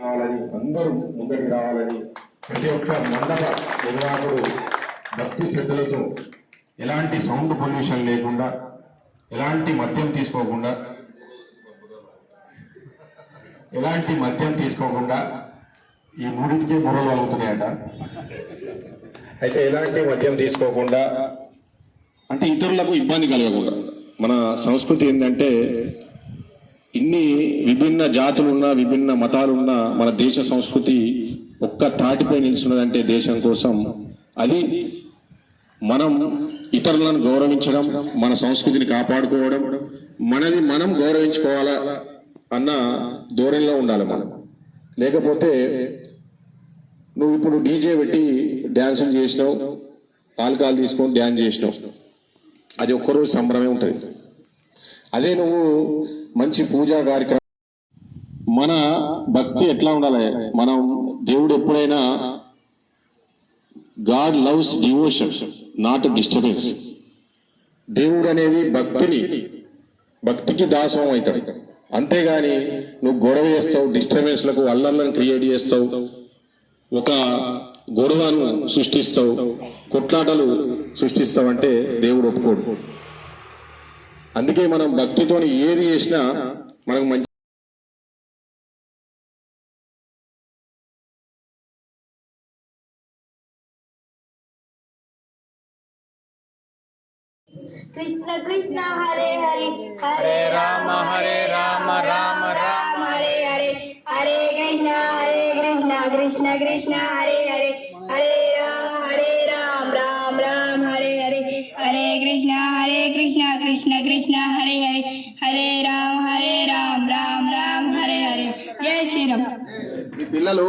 రావాలని అందరూ ముందరికి రావాలని ప్రతి ఒక్క మండల నిర్వాహకుడు భక్తి శ్రద్ధలతో ఎలాంటి సౌండ్ పొల్యూషన్ లేకుండా ఎలాంటి మద్యం తీసుకోకుండా ఎలాంటి మద్యం తీసుకోకుండా ఈ మూడింటికి బుర్రలు అవుతున్నాయట అయితే ఎలాంటి మద్యం తీసుకోకుండా అంటే ఇతరులకు ఇబ్బంది కలగకుండా మన సంస్కృతి ఏంటంటే ఇన్ని విభిన్న జాతులున్నా విభిన్న మతాలున్నా మన దేశ సంస్కృతి ఒక్క తాటిపై నిలుచున్నదంటే దేశం కోసం. అది మనం ఇతరులను గౌరవించడం మన సంస్కృతిని కాపాడుకోవడం మనది మనం గౌరవించుకోవాలా అన్న ధోరణిలో ఉండాలి మనం. లేకపోతే నువ్వు ఇప్పుడు డీజే పెట్టి డ్యాన్సులు చేసినావు ఆల్కహాల్ తీసుకొని డ్యాన్స్ చేసినావు. అది ఒక్కరోజు సంబరమే ఉంటుంది. అదే నువ్వు మంచి పూజా కార్యక్రమం. మన భక్తి ఎట్లా ఉండాలి? మనం దేవుడు ఎప్పుడైనా God loves devotion not disturbance. దేవుడు అనేది భక్తిని భక్తికి దాసం అవుతాడు. అంతేగాని నువ్వు గొడవ చేస్తావు డిస్టర్బెన్స్లకు అల్లర్లను క్రియేట్ చేస్తావు ఒక గొడవను సృష్టిస్తావు కొట్లాటలు సృష్టిస్తావంటే దేవుడు ఒప్పుకోడు. అందుకే మనం భక్తితోని ఏది చేసినా మనకు మంచి కృష్ణ కృష్ణ హరే హరి హరే రామ హరే రామ రామ రామ హరే హరే. హరే కృష్ణ హరే కృష్ణ కృష్ణ కృష్ణ హరే హరే. హరే రామ. కృష్ణ కృష్ణ హరే హరే హరే రామ హరే రామ్ రామ్ రామ్ హరే హరే జై శ్రీరామ్ ఈ పిల్లలు